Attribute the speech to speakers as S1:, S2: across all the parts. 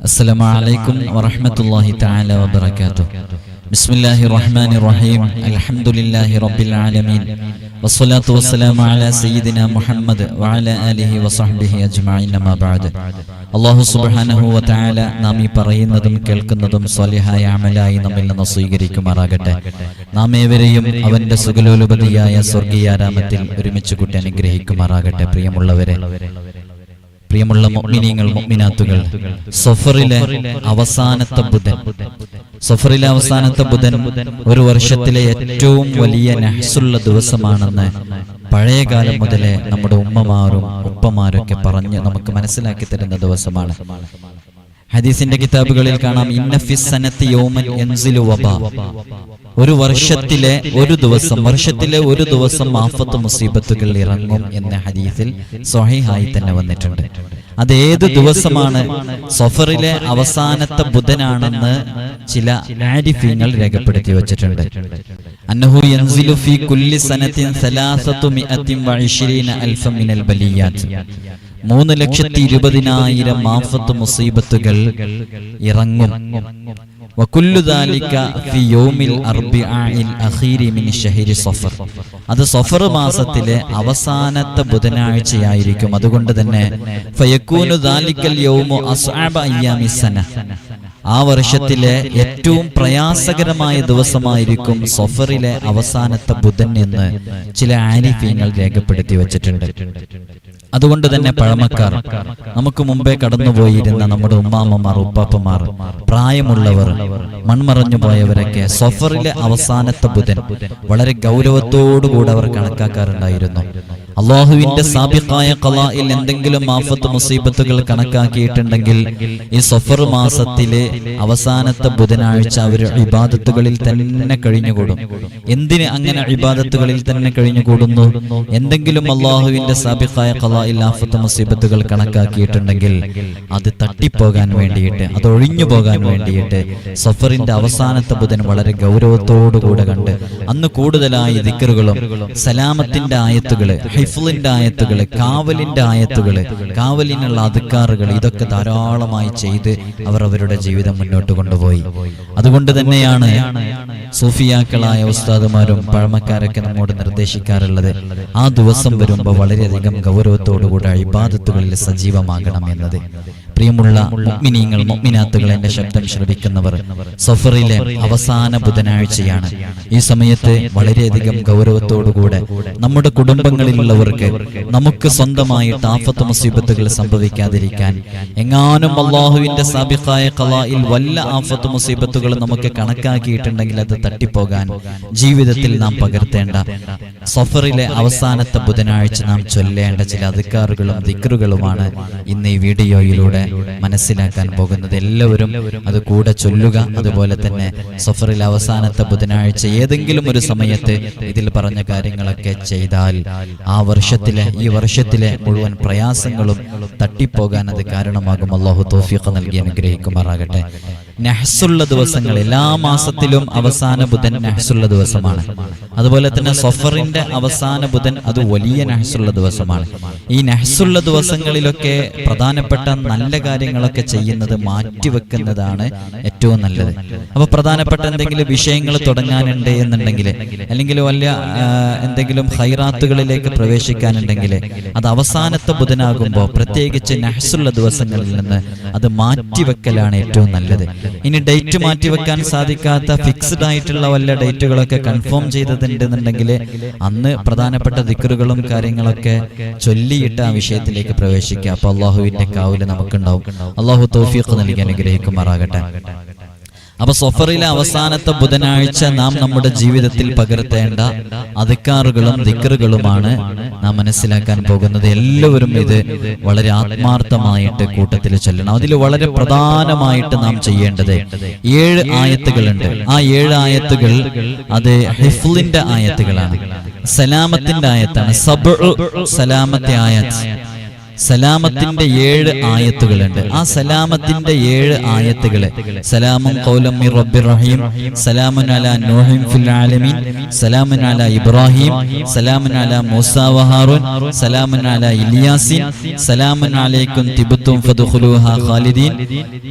S1: السلام عليكم ورحمة الله تعالى وبركاته بسم الله الرحمن الرحيم الحمد لله رب العالمين والصلاة والسلام على سيدنا محمد وعلى آله وصحبه أجمعين ما بعد അള്ളാഹു സുബ്ഹാനഹു വതആല നാം ഈ പറയുന്നതും കേൾക്കുന്നതും സ്വലിഹായ അമലായി നമ്മിൽ നിന്ന് സ്വീകരിക്കുമാറാകട്ടെ നാം ഏവരെയും അവന്റെ സുഗലോലുപതിയായ സ്വർഗീയാരാമത്തിൽ ഒരുമിച്ച് കൂട്ടി അനുഗ്രഹിക്കുമാറാകട്ടെ പ്രിയമുള്ളവരെ പ്രിയമുള്ള മൊമിനിയങ്ങൾ മൊമിനാത്തുകൾ സഫറിലെ അവസാനത്തെ ബുധൻ. സഫറിലെ അവസാനത്തെ ബുധൻ ഒരു വർഷത്തിലെ ഏറ്റവും വലിയ നഹസുള്ള ദിവസമാണെന്ന് പഴയ കാലം മുതലേ നമ്മുടെ ഉമ്മമാരും ഉപ്പമാരൊക്കെ പറഞ്ഞ് നമുക്ക് മനസ്സിലാക്കി തരുന്ന ദിവസമാണ്. ഹദീസിന്റെ കിതാബുകളിൽ കാണാം ഇന്നഫിസനത്തി യോമൻ എൻസിലു വബ. ഒരു വർഷത്തിലെ ഒരു ദിവസം വർഷത്തിലെ ഒരു ദിവസം ആഫത്ത് മുസീബത്തുകൾ ഇറങ്ങും എന്ന ഹദീസിൽ സ്വഹീഹായി തന്നെ വന്നിട്ടുണ്ട്. അത് ഏത് ദിവസമാണ്? സഫറിലെ അവസാനത്തെ ബുധനാണെന്ന് ചില ആരിഫീങ്ങൾ രേഖപ്പെടുത്തി വച്ചിട്ടുണ്ട്. അന്നഹു യൻസിലു കുല്ലി അൽഫ മിനൽ മൂന്ന് ലക്ഷത്തി ഇരുപതിനായിരം മുസീബത്തുകൾ ഇറങ്ങും. അത് സഫർ മാസത്തിലെ അവസാനത്തെ ബുധനാഴ്ചയായിരിക്കും. അതുകൊണ്ട് തന്നെ ആ വർഷത്തിലെ ഏറ്റവും പ്രയാസകരമായ ദിവസമായിരിക്കും സഫറിലെ അവസാനത്തെ ബുധൻ എന്ന് ചില ആരിഫീങ്ങൾ രേഖപ്പെടുത്തി വച്ചിട്ടുണ്ട്. അതുകൊണ്ട് തന്നെ പഴമക്കാർ നമുക്ക് മുമ്പേ കടന്നുപോയിരുന്ന നമ്മുടെ ഉമ്മാമ്മമാർ ഉപ്പാപ്പമാർ പ്രായമുള്ളവർ മൺമറഞ്ഞു പോയവരൊക്കെ സഫറിലെ അവസാനത്തെ ബുധൻ വളരെ ഗൗരവത്തോടുകൂടെ അവർ കണക്കാക്കാറുണ്ടായിരുന്നു. അള്ളാഹുവിന്റെ സാബിഖായ കലായിൽ എന്തെങ്കിലും ആഫത്ത് മുസീബത്തുകൾ കണക്കാക്കിയിട്ടുണ്ടെങ്കിൽ ഈ സഫർ മാസത്തിലെ അവസാനത്തെ ബുധനാഴ്ച അവർ ഇബാദത്തുകളിൽ തന്നെ കഴിഞ്ഞുകൂടും? എന്തിന് അങ്ങനെ ഇബാദത്തുകളിൽ തന്നെ കഴിഞ്ഞുകൂടുന്നു? എന്തെങ്കിലും അള്ളാഹുവിന്റെ സാബിഖായ കലായിൽ ആഫത്ത് മുസീബത്തുകൾ കണക്കാക്കിയിട്ടുണ്ടെങ്കിൽ അത് തട്ടിപ്പോകാൻ വേണ്ടിയിട്ട് അത് ഒഴിഞ്ഞു പോകാൻ വേണ്ടിയിട്ട് സഫറിന്റെ അവസാനത്തെ ബുധൻ വളരെ ഗൗരവത്തോടുകൂടെ കണ്ട് അന്ന് കൂടുതലായി ദിക്കറുകളും സലാമത്തിന്റെ ആയത്തുകൾ ഹിഫ്ലിന്റെ ആയത്തുകൾ കാവലിന്റെ ആയത്തുകൾ കാവലിനുള്ള അധികാറുകൾ ഇതൊക്കെ ധാരാളമായി ചെയ്ത് അവർ അവരുടെ ജീവിതം മുന്നോട്ട് കൊണ്ടുപോയി. അതുകൊണ്ട് തന്നെയാണ് സൂഫിയാക്കളായ ഉസ്താദുമാരും പഴമക്കാരൊക്കെ നമ്മോട് നിർദ്ദേശിക്കാറുള്ളത് ആ ദിവസം വരുമ്പോൾ വളരെയധികം ഗൗരവത്തോടുകൂടെ ഇബാദത്തുകളിൽ സജീവമാകണം എന്നത്. പ്രിയമുള്ള മിനിങ്ങൾ മിനാത്തുകൾ എന്റെ ശബ്ദം ശ്രവിക്കുന്നവർ സഫറിലെ അവസാന ബുധനാഴ്ചയാണ്. ഈ സമയത്ത് വളരെയധികം ഗൗരവത്തോടുകൂടെ നമ്മുടെ കുടുംബങ്ങളിലുള്ളവർക്ക് നമുക്ക് സ്വന്തമായി ആഫത്ത് മുസീബത്തുകൾ സംഭവിക്കാതിരിക്കാൻ എങ്ങാനും അള്ളാഹുവിന്റെ സാബിഖായ കലായിൽ വല്ല ആഫത്ത് മുസീബത്തുകൾ നമുക്ക് കണക്കാക്കിയിട്ടുണ്ടെങ്കിൽ അത് തട്ടിപ്പോകാൻ ജീവിതത്തിൽ നാം പകർത്തേണ്ട സഫറിലെ അവസാനത്തെ ബുധനാഴ്ച നാം ചൊല്ലേണ്ട ചില അധികാറുകളും ദിക്കറുകളുമാണ് ഇന്ന് ഈ വീഡിയോയിലൂടെ. മനസ്സിലാക്കാൻ പോകുന്നത് എല്ലാവരും അത് കൂടെ ചൊല്ലുക. അതുപോലെ തന്നെ സഫറിൽ അവസാനത്തെ ബുധനാഴ്ച ഏതെങ്കിലും ഒരു സമയത്ത് ഇതിൽ പറഞ്ഞ കാര്യങ്ങളൊക്കെ ചെയ്താൽ ആ വർഷത്തിലെ ഈ വർഷത്തിലെ മുഴുവൻ പ്രയാസങ്ങളും തട്ടിപ്പോകാൻ അത് കാരണമാകും. അള്ളാഹു തോഫിഖ് നൽകി അനുഗ്രഹിക്കുമാറാകട്ടെ. നെഹ്സുള്ള ദിവസങ്ങൾ എല്ലാ മാസത്തിലും അവസാന ബുധൻ നെഹ്സുള്ള ദിവസമാണ്. അതുപോലെ തന്നെ സഫറിന്റെ അവസാന ബുധൻ അത് വലിയ നെഹ്സുള്ള ദിവസമാണ്. ഈ നെഹ്സുള്ള ദിവസങ്ങളിലൊക്കെ പ്രധാനപ്പെട്ട നല്ല കാര്യങ്ങളൊക്കെ ചെയ്യുന്നത് മാറ്റിവെക്കുന്നതാണ് ഏറ്റവും നല്ലത്. അപ്പൊ പ്രധാനപ്പെട്ട എന്തെങ്കിലും വിഷയങ്ങൾ തുടങ്ങാനുണ്ട് എന്നുണ്ടെങ്കിൽ അല്ലെങ്കിൽ വലിയ എന്തെങ്കിലും ഹൈറാത്തുകളിലേക്ക് പ്രവേശിക്കാനുണ്ടെങ്കിൽ അത് അവസാനത്തെ ബുധനാകുമ്പോൾ പ്രത്യേകിച്ച് നഹ്സുള്ള ദിവസങ്ങളിൽ നിന്ന് അത് മാറ്റിവെക്കലാണ് ഏറ്റവും നല്ലത്. ഇനി ഡേറ്റ് മാറ്റിവെക്കാൻ സാധിക്കാത്ത ഫിക്സ്ഡ് ആയിട്ടുള്ള വല്ല ഡേറ്റുകളൊക്കെ കൺഫേം ചെയ്തതുണ്ടെന്നുണ്ടെങ്കിൽ അന്ന് പ്രധാനപ്പെട്ട ദിക്കറുകളും കാര്യങ്ങളൊക്കെ ചൊല്ലിയിട്ട് ആ വിഷയത്തിലേക്ക് പ്രവേശിക്കുക. അപ്പൊ അള്ളാഹുവിന്റെ കാവിൽ നമുക്കുണ്ടാവും. അള്ളാഹു തൗഫീഖ് നൽകി അനുഗ്രഹിക്കുമാറാകട്ടെ. അപ്പൊ സൊഫറിലെ അവസാനത്തെ ബുധനാഴ്ച നാം നമ്മുടെ ജീവിതത്തിൽ പകർത്തേണ്ട അധികാറുകളും ദിക്കറുകളുമാണ് നാം മനസ്സിലാക്കാൻ പോകുന്നത്. എല്ലാവരും ഇത് വളരെ ആത്മാർത്ഥമായിട്ട് കൂട്ടത്തിൽ ചൊല്ലണം. അതിൽ വളരെ പ്രധാനമായിട്ട് നാം ചെയ്യേണ്ടത് ഏഴ് ആയത്തുകളുണ്ട്. ആ ഏഴ് ആയത്തുകൾ അത് ഹിഫ്ലിന്റെ ആയത്തുകളാണ്. സലാമത്തിന്റെ ആയത്താണ്. സബ് സലാമത്തെ ആയത്ത്. സലാമത്തിന്റെ ഏഴ് ആയത്തുകളുണ്ട്. ആ സലാമത്തിന്റെ ഏഴ് ആയത്തുകളെ. സലാമുൻ ഖൗലം മിർ റബ്ബിർ റഹീം. സലാമുൻ അല നോഹിം ഫിൽ ആലമീൻ. സലാമുൻ അലാ ഇബ്രാഹിം. സലാമുൻ അല മൂസ വഹാറുൻ സലാമുൻ അലാ ഇലിയാസിൻ. സലാമുൻ അലൈക്കും തിബുത്തും ഫദ്ഖുലൂഹ ഖാലിദീൻ.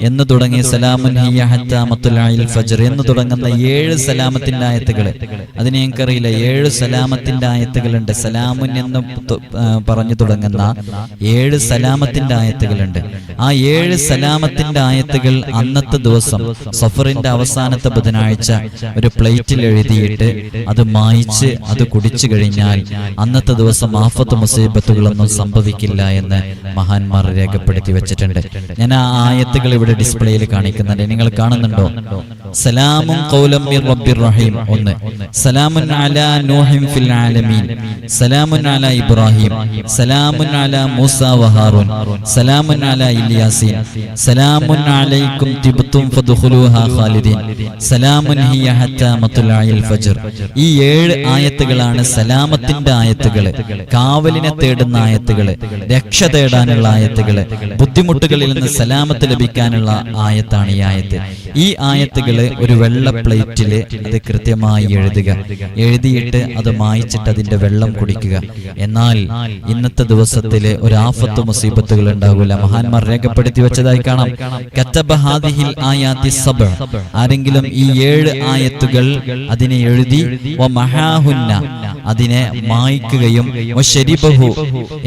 S1: എന്ന് തുടങ്ങി സലാമുൻ ഹിയ ഹത്താ മത്ലഇൽ ഫജ്ർ എന്ന് തുടങ്ങുന്ന ഏഴ് സലാമത്തിന്റെ ആയത്തുകൾ അതിന് ഞങ്ങൾക്കറിയില്ല ഏഴ് സലാമത്തിന്റെ ആയത്തുകളുണ്ട്. സലാമുൻ എന്ന് പറഞ്ഞു തുടങ്ങുന്ന ഏഴ് സലാമത്തിന്റെ ആയത്തുകളുണ്ട്. ആ ഏഴ് സലാമത്തിന്റെ ആയത്തുകൾ അന്നത്തെ ദിവസം സഫറിന്റെ അവസാനത്തെ ബുധനാഴ്ച ഒരു പ്ലേറ്റിൽ എഴുതിയിട്ട് അത് മായിച്ച് അത് കുടിച്ചു കഴിഞ്ഞാൽ അന്നത്തെ ദിവസം ആഫത്ത് മുസീബത്തുകളൊന്നും സംഭവിക്കില്ല എന്ന് മഹാന്മാർ രേഖപ്പെടുത്തി വെച്ചിട്ടുണ്ട്. ഞാൻ ആ ആയത്തുകൾ ഇവിടെ ഡിസ്പ്ലേയിൽ കാണിക്കുന്നുണ്ട്. നിങ്ങൾ കാണുന്നുണ്ടോ? സലാമുൻ ഖൗലം മിർ റഹീം. ഒന്ന് സലാമുൻ അലാ നൂഹിം ഫിൽ ആലമീൻ. സലാമുൻ അലാ ഇബ്രാഹിം. സലാമുൻ അലാ മൂസ വഹാറൂൻ സലാമുൻ സലാമുൻ അലൈക്കും സലാമുൻ ഹിയ ഫജ്ർ. ഈ ആയത്തുകളാണ് സലാമത്തിന്റെ ആയത്തുകൾ കാവലിനെ തേടുന്ന ആയത്തുകൾ രക്ഷ തേടാനുള്ള ആയത്തുകൾ ബുദ്ധിമുട്ടുകളിൽ നിന്ന് സലാമത്ത് ലഭിക്കാനുള്ള ആയത്താണ് ഈ ആയത്ത്. ഈ ആയത്തുകൾ ഒരു വെള്ള പ്ലേറ്റിൽ അത് കൃത്യമായി എഴുതുക. എഴുതിയിട്ട് അത് മായിച്ചിട്ട് അതിന്റെ വെള്ളം കുടിക്കുക. എന്നാൽ ഇന്നത്തെ ദിവസത്തിൽ ഒരു ആഫത്ത് മുസീബത്തുകൾ ഉണ്ടാകില്ല മഹാന്മാർ രേഖപ്പെടുത്തി വെച്ചതായി കാണാം. ഹാദിഹിൽ ആരെങ്കിലും ഈ ഏഴ് ആയത്തുകൾ അതിനെ എഴുതി അതിനെ മായ്ക്കുകയും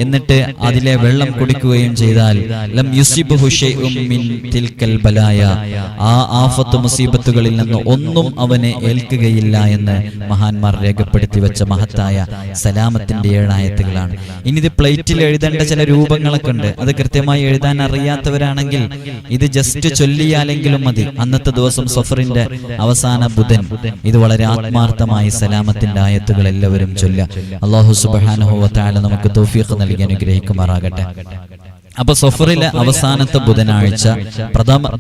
S1: എന്നിട്ട് അതിലെ വെള്ളം കുടിക്കുകയും ചെയ്താൽ ലം തിൽക്കൽ ബലായ. ആ ആഫത്ത് മുസീബത്തുകളിൽ നിന്ന് ഒന്നും അവനെ ഏൽക്കുകയില്ല എന്ന് മഹാന്മാർ രേഖപ്പെടുത്തി വെച്ച മഹത്തായ സലാമത്തിന്റെ ഏഴായത്തുകളാണ്. ഇനി ഇത് പ്ലേറ്റിൽ എഴുതേണ്ട ചില രൂപങ്ങളൊക്കെ ഉണ്ട് അത് കൃത്യമായി എഴുതാൻ അറിയാത്തവരാണെങ്കിൽ ഇത് ജസ്റ്റ് ചൊല്ലിയാലെങ്കിലും മതി. അന്നത്തെ ദിവസം സഫറിന്റെ അവസാന ബുധൻ. ഇത് വളരെ ആത്മാർത്ഥമായി സലാമത്തിന്റെ ആയത്തുകൾ എല്ലാവരും ചൊല്ല. അള്ളാഹു സുബാനുഹു വത്താല നമുക്ക് തൗഫീഖ് നൽകി അനുഗ്രഹിക്കുമാറാകട്ടെ. അപ്പൊ സഫറിലെ അവസാനത്തെ ബുധനാഴ്ച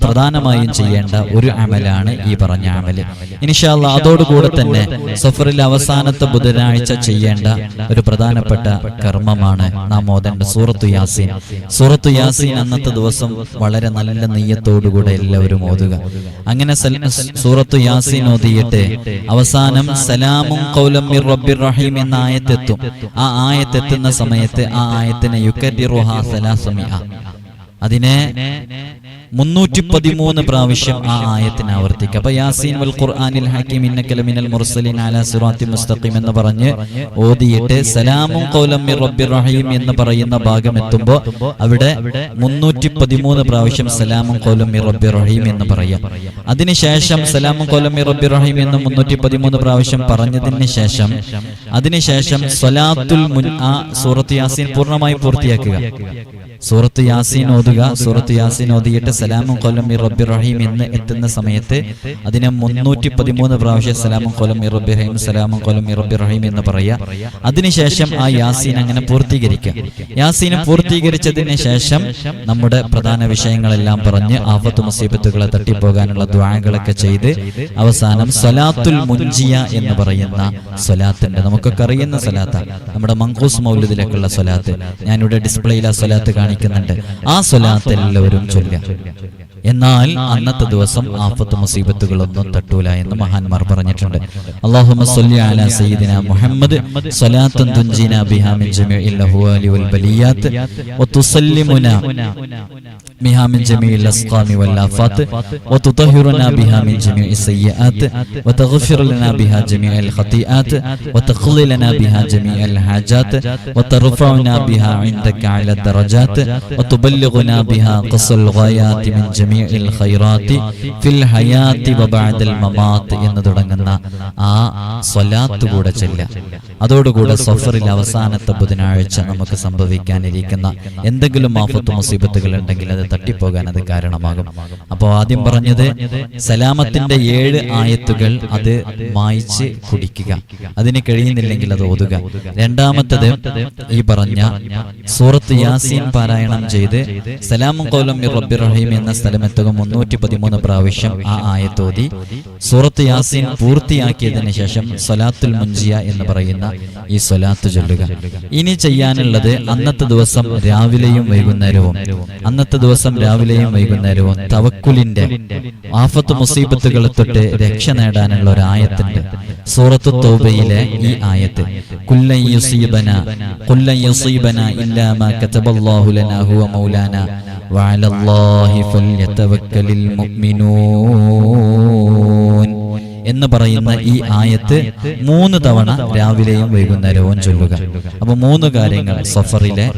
S1: പ്രധാനമായും ചെയ്യേണ്ട ഒരു അമലാണ് ഈ പറഞ്ഞ അമൽ. ഇനിഷാല്ല അതോടുകൂടെ തന്നെ സഫറിലെ അവസാനത്തെ ബുധനാഴ്ച ചെയ്യേണ്ട ഒരു പ്രധാനപ്പെട്ട കർമ്മമാണ് നാം ഓതേണ്ട സൂറത്തു യാസീൻ. സൂറത്തു യാസീൻ അന്നത്തെ ദിവസം വളരെ നല്ല നെയ്യത്തോടുകൂടെ എല്ലാവരും ഓതുക. അങ്ങനെ സൂറത്തു യാസീൻ ഓതിയിട്ട് അവസാനം സലാമും കൗലം റബ്ബിർ റഹീം എന്ന ആയത്തെത്തും. ആ ആയത്തെത്തുന്ന സമയത്ത് ആ ആയത്തിനെ യുക്കരിറുഹ സലാസമിഅ അതിനെ മുന്നൂറ്റി പതിമൂന്ന് പ്രാവശ്യം ആ ആയത്തിന് ആവർത്തിക്കുക. അപ്പൊ യാസീൻ വൽ ഖുർആനിൽ ഹക്കീം ഇന്നക മിനൽ മുർസലിൻ അലാ സിറാത്തി മുസ്തഖീം എന്ന് പറഞ്ഞ് ഓതിയിട്ട് സലാമും റബ്ബിർ റഹീം എന്ന് പറയുന്ന ഭാഗം എത്തുമ്പോൾ അവിടെ മുന്നൂറ്റി പതിമൂന്ന് പ്രാവശ്യം സലാമും ഖൗലം റബ്ബി റഹീം എന്ന് പറയാം. അതിനുശേഷം സലാമും ഖൗലം റബ്ബി റഹീം എന്ന് മുന്നൂറ്റി പതിമൂന്ന് പ്രാവശ്യം പറഞ്ഞതിന് ശേഷം അതിനുശേഷം സ്വലാത്തുൽ മുൻ ആ സൂറത്ത് യാസീൻ പൂർണമായി പൂർത്തിയാക്കുക. സൂറത്ത് യാസീൻ ഓതുക സൂറത്ത് യാസീൻ ഓതിയിട്ട് സലാമും കൊല്ലം മിർ റബ്ബി റഹീം എന്ന് എത്തുന്ന സമയത്ത് അതിനെ മുന്നൂറ്റി പതിമൂന്ന് പ്രാവശ്യം സലാമും കൊല്ലം മിർ റബ്ബി റഹീം സലാമും കൊല്ലം മിർ റബ്ബി റഹീം എന്ന് പറയുക അതിനുശേഷം ആ യാസീൻ അങ്ങനെ പൂർത്തീകരിക്കുക യാസീനെ പൂർത്തീകരിച്ചതിന് ശേഷം നമ്മുടെ പ്രധാന വിഷയങ്ങളെല്ലാം പറഞ്ഞ് ആഫത്ത് മുസീബത്തുകളെ തട്ടിപ്പോകാനുള്ള ദ്വാകളൊക്കെ ചെയ്ത് അവസാനം സലാത്തുൽ മുൻജിയ എന്ന് പറയുന്ന സ്വലാത്തിന്റെ നമുക്കൊക്കെ അറിയുന്ന സ്വലാത്ത. നമ്മുടെ മങ്കൂസ് മൗലിദിലേക്കുള്ള സ്വലാത്ത്. ഞാനിവിടെ ഡിസ്പ്ലേയിൽ ആ സ്വലാത്ത് കാണിക്കുന്നുണ്ട്. ആ സ്വലാത്ത് എല്ലാവരും ചൊല്ലുക. എന്നാൽ അന്നത്തെ ദിവസം ആഫത്ത് മുസീബത്തുകളൊന്നും തട്ടൂല എന്ന് മഹാന്മാർ പറഞ്ഞിട്ടുണ്ട്. സയ്യിദിന മുഹമ്മദ് ബിഹാ മിൻ ജമീഇൽ അഹ്വാലി വൽ بها من جميع الأسقام والآفات وتطهرنا بها من جميع السيئات وتغفر لنا بها جميع الخطيئات وتقضي لنا بها جميع الحاجات وترفعنا بها عندك على الدرجات وتبلغنا بها قصر الغايات من جميع الخيرات في الحياة وبعد الممات എന്ന് തുടങ്ങുന്ന ആ സ്വലാത്ത് കൂടെ ചെല്ല അതോടുകൂടെ സഫറിൽ അവസാനത്തെ ബുധനാഴ്ച നമുക്ക് സംഭവിക്കാനിരിക്കുന്ന എന്തെങ്കിലും ആഫത്ത് മുസീബത്തുകൾ ഉണ്ടെങ്കിൽ അത് തട്ടിപ്പോകാൻ അത് കാരണമാകും. അപ്പോൾ ആദ്യം പറഞ്ഞത് സലാമത്തിന്റെ ഏഴ് ആയത്തുകൾ അത് മായിച്ച് കുടിക്കുക. അതിന് കഴിയുന്നില്ലെങ്കിൽ അത് ഓതുക. രണ്ടാമത്തത് ഈ പറഞ്ഞ സൂറത്ത് യാസീൻ പാരായണം ചെയ്ത് സലാമും കോലം റബ്ബി റഹീം എന്ന സ്ഥലമെത്തുക മുന്നൂറ്റി പതിമൂന്ന് പ്രാവശ്യം ആ ആയത്തോതി സൂറത്ത് യാസീൻ പൂർത്തിയാക്കിയതിന് ശേഷം സലാത്തുൽ മുഞ്ചിയ എന്ന് പറയുന്ന ഈ സ്വലാത്ത് ചൊല്ലുക. ഇനി ചെയ്യാനുള്ളത് അന്നത്തെ ദിവസം രാവിലെയും വൈകുന്നേരവും. അന്നത്തെ ദിവസം രാവിലെയും വൈകുന്നേരവും തവക്കുലിന്റെ ആഫത്ത് മുസീബത്തുകൾ തൊട്ട് രക്ഷ നേടാനുള്ള ഒരു ആയത്തുണ്ട് സൂറത്തു തോബയിലെ ഈ ആയത്ത്. കുല്ലൻ യുസീബന കുല്ലൻ യുസീബന ഇല്ലാ മാ കതബല്ലാഹു വഅലല്ലാഹി മുഅ്മിനൂൻ. എന്ന് പറയുന്ന ഈ ആയത്ത് മൂന്ന് തവണ രാവിലെയും വൈകുന്നേരവും ചൊല്ലുക. അപ്പൊ മൂന്ന് കാര്യങ്ങൾ സഫറിലെ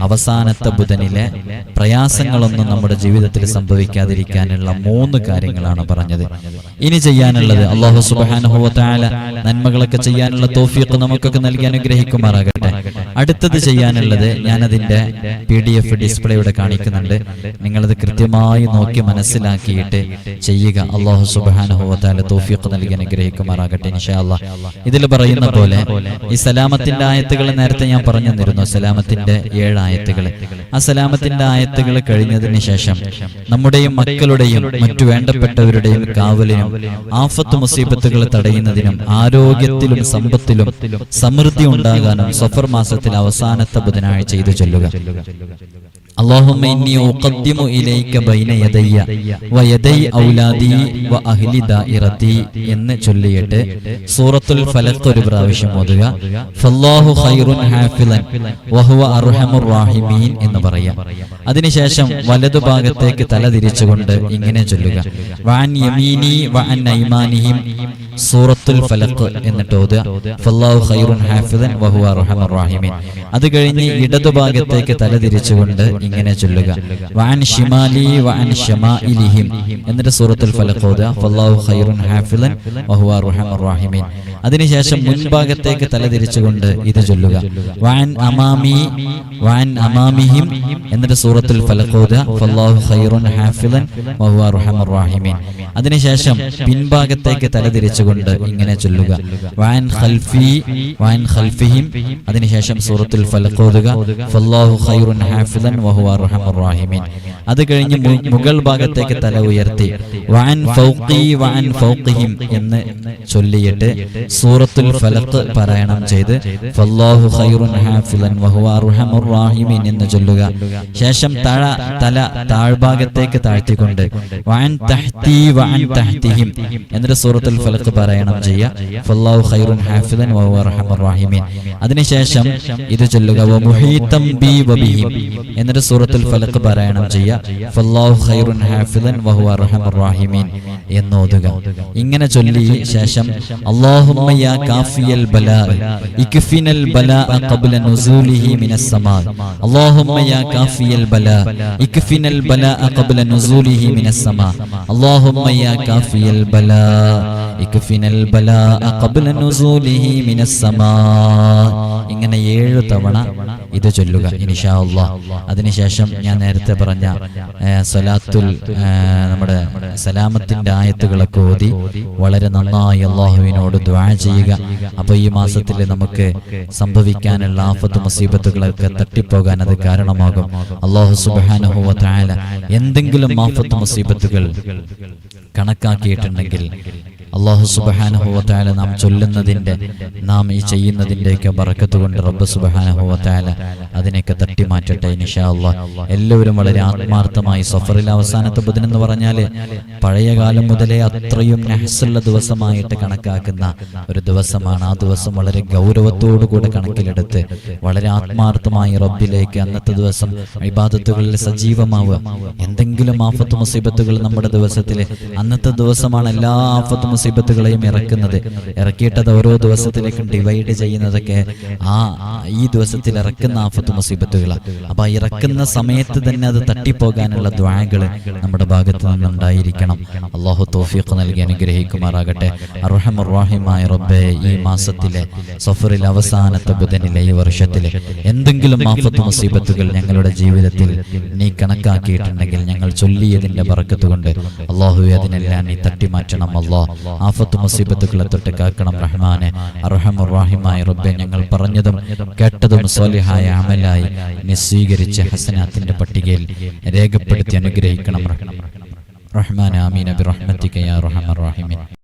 S1: അവസാനത്തെ ബുധനിലെ പ്രയാസങ്ങളൊന്നും നമ്മുടെ ജീവിതത്തിൽ സംഭവിക്കാതിരിക്കാനുള്ള മൂന്ന് കാര്യങ്ങളാണ് പറഞ്ഞത്. ഇനി ചെയ്യാനുള്ളത് അള്ളാഹു സുബാനുഭവത്തായ നന്മകളൊക്കെ ചെയ്യാനുള്ള തോഫിയൊക്കെ നമുക്കൊക്കെ നൽകി അനുഗ്രഹിക്കുമാറാകട്ടെ. അടുത്തത് ചെയ്യാനുള്ളത് ഞാനതിന്റെ പി ഡി എഫ് ഡിസ്പ്ലേ ഇവിടെ കാണിക്കുന്നുണ്ട്. നിങ്ങളത് കൃത്യമായി നോക്കി മനസ്സിലാക്കിയിട്ട് ചെയ്യുക. അള്ളാഹു സുബാനുഭവത്തായ തോഫിയൊക്കെ നൽകി അനുഗ്രഹിക്കുമാറാകട്ടെ ഇൻഷാല്ല ഇതിൽ പറയുന്ന പോലെ ഈ സലാമത്തിന്റെ ആയത്തുകൾ നേരത്തെ ഞാൻ പറഞ്ഞു തന്നിരുന്നു സലാമത്തിന്റെ ഏഴ് ആയത്തുകൾ. ആ സലാമത്തിന്റെ ആയത്തുകൾ കഴിഞ്ഞതിന് ശേഷം നമ്മുടെയും മക്കളുടെയും മറ്റു വേണ്ടപ്പെട്ടവരുടെയും കാവലിനും ആഫത്ത് മുസീബത്തുകൾ തടയുന്നതിനും ആരോഗ്യത്തിലും സമ്പത്തിലും സമൃദ്ധി ഉണ്ടാകാനും സഫർ മാസത്തിൽ അവസാനത്തെ ബുധനാഴ്ച ഇത് ചൊല്ലുക. اللهم إني أقدم إليك بين يدي ويدي أولادي وأهل دائرتي എന്ന് ചൊല്ലിയിട്ട് സൂറത്തുൽ ഫലത്ത് ഒരു പ്രാവശ്യം ഓതുക ഫല്ലാഹു ഖൈറുൻ ഹാഫിലൻ വഹുവ അർഹമുർ റാഹിമീൻ എന്ന് പറയാം അതിനുശേഷം വലതുഭാഗത്തേക്ക് തല തിരിച്ചുകൊണ്ട് ഇങ്ങനെ ചൊല്ലുക വാൻ യമീനി വഅൻ ഐമാനിഹിം സൂറത്തുൽ ഫലഖ് എന്നിട്ട് ഓതുക ഫല്ലാഹു ഖൈറുൻ ഹാഫിലൻ വഹുവ അർഹമുർ റാഹിമീൻ അത് കഴിഞ്ഞ് ഇടതുഭാഗത്തേക്ക് തല തിരിച്ചുകൊണ്ട് ഇങ്ങനെ ചൊല്ലുക. വഅൻ ഷിമാലി വഅൻ ഷമാഇലിഹിം എന്നിട്ട് സൂറത്തുൽ ഫലഖ് ഓതുക. ഫല്ലാഹു ഖൈറുൻ ഹാഫിലൻ വഹുവ അർഹമുർ റാഹിമീൻ. അതിനുശേഷം മുൻഭാഗത്തേക്ക് തല തിരിച്ചുകൊണ്ട് ഇത് ചൊല്ലുക. വഅൻ അമാമി വഅൻ അമാമിഹിം. എന്നിട്ട് സൂറത്തുൽ ഫലഖ് ഓതുക. ഫല്ലാഹു ഖൈറുൻ ഹാഫിലൻ വഹുവ അർഹമുർ റാഹിമീൻ. അതിനുശേഷം പിൻഭാഗത്തേക്ക് തല തിരിച്ചുകൊണ്ട് ഇങ്ങനെ ചൊല്ലുക. വഅൻ ഖൽഫി വഅൻ ഖൽഫിഹിം. അതിനുശേഷം സൂറത്തുൽ ഫലഖ് ഓതുക. ഫല്ലാഹു ഖൈറുൻ ഹാഫിളൻ വഹുവ അത് കഴിഞ്ഞ് മുകൾ ഭാഗത്തേക്ക് തല ഉയർത്തി എന്ന് ചൊല്ലിയിട്ട് സൂറത്തുൽ ഫലത്ത് പാരായണം ചെയ്ത് ഫല്ലാഹു ഖൈറുൻ എന്ന് ചൊല്ലുക. ശേഷം തഴ തല താഴ്ഭാഗത്തേക്ക് താഴ്ത്തിക്കൊണ്ട് തഹ്തിഹിം എന്നിട്ട് സൂറത്തുൽ ഫലത്ത് പാരായണം ചെയ്യുക ഫല്ലാഹു ഖൈറുൻ അതിനുശേഷം ഇത് ചൊല്ലുക വ ബി എന്നിട്ട് സൂറത്തുൽ ഫലഖ് പാരായണം ചെയ്യുക എന്ന് ഓതുക ഇങ്ങനെ ചൊല്ലി ശേഷം ഇങ്ങനെ ഏഴ് തവണ ഇത് ചൊല്ലുക ഇൻഷാ അല്ലാഹ്. അതിനുശേഷം ഞാൻ നേരത്തെ പറഞ്ഞ സലാത്തുൽ നമ്മുടെ സലാമത്തിന്റെ ആയത്തുകളൊക്കെ ഓതി വളരെ നന്നായി അള്ളാഹുവിനോട് ദ്വാ ചെയ്യുക. അപ്പൊ ഈ മാസത്തിൽ നമുക്ക് സംഭവിക്കാനുള്ള ആഫത്ത് മുസീബത്തുകളൊക്കെ തട്ടിപ്പോകാൻ അത് കാരണമാകും. അള്ളാഹു സുബാനുഹുവ എന്തെങ്കിലും ആഫത്ത് മുസീബത്തുകൾ കണക്കാക്കിയിട്ടുണ്ടെങ്കിൽ അള്ളാഹു സുബഹാനഹുവത്തായ നാം ചൊല്ലുന്നതിന്റെ നാം ഈ ചെയ്യുന്നതിന്റെയൊക്കെ ബറക്കത്ത് കൊണ്ട് റബ്ബ് സുബഹാനഹുവത്തായ അതിനെയൊക്കെ തട്ടി മാറ്റട്ടെ നിഷാ അള്ളാഹ് എല്ലാവരും വളരെ ആത്മാർത്ഥമായി സഫറിൽ അവസാനത്തെ ബുധൻ എന്ന് പറഞ്ഞാൽ പഴയ കാലം മുതലേ അത്രയും നഹസുള്ള ദിവസമായിട്ട് കണക്കാക്കുന്ന ഒരു ദിവസമാണ്. ആ ദിവസം വളരെ ഗൗരവത്തോടു കൂടെ കണക്കിലെടുത്ത് വളരെ ആത്മാർത്ഥമായി റബ്ബിലേക്ക് അന്നത്തെ ദിവസം വിവാദത്തുകളിൽ സജീവമാവുക. എന്തെങ്കിലും ആഫത്ത് മുസീബത്തുകൾ നമ്മുടെ ദിവസത്തിൽ അന്നത്തെ ദിവസമാണ് എല്ലാ ആഫത്ത് മുസീബത്തുകളെയും ഇറക്കുന്നത്. ഇറക്കിയിട്ടത് ഓരോ ദിവസത്തിലേക്കും ഡിവൈഡ് ചെയ്യുന്നതൊക്കെ ആ ഈ ദിവസത്തിൽ ഇറക്കുന്ന ആഫത്ത് മുസീബത്തുകളാണ് അപ്പൊ ഇറക്കുന്ന സമയത്ത് തന്നെ അത് തട്ടിപ്പോകാനുള്ള ദ്വാകൾ നമ്മുടെ ഭാഗത്ത് നിന്നുണ്ടായിരിക്കണം. അള്ളാഹു തോഫീഖ് നൽകി അനുഗ്രഹിക്കുമാറാകട്ടെ. അർഹമുറാഹിമായ റബ്ബെ ഈ മാസത്തിലെ സഫറിൽ അവസാനത്തെ ബുധനിലെ ഈ വർഷത്തിലെ എന്തെങ്കിലും ആഫത്ത് മുസീബത്തുകൾ ഞങ്ങളുടെ ജീവിതത്തിൽ നീ കണക്കാക്കിയിട്ടുണ്ടെങ്കിൽ ഞങ്ങൾ ചൊല്ലിയതിന്റെ പറക്കത്തുകൊണ്ട് അള്ളാഹു അതിനെല്ലാം നീ തട്ടിമാറ്റണം. അള്ളാഹ് ആഫത്ത് മുസീബത്തുകളെ തൊട്ട് കാക്കണം റഹ്മാനെ. അർഹമുറാഹിമായ റബ്ബെ ഞങ്ങൾ പറഞ്ഞതും കേട്ടതും സോലിഹായ അമലായി നീ സ്വീകരിച്ച് ഹസനാത്തിന്റെ പട്ടികയിൽ രേഖപ്പെടുത്തി അനുഗ്രഹിക്കണം. റഹ്മാൻ ആമീൻ. അബി റഹ്മത്തിക്കയാ റഹ്മാൻ.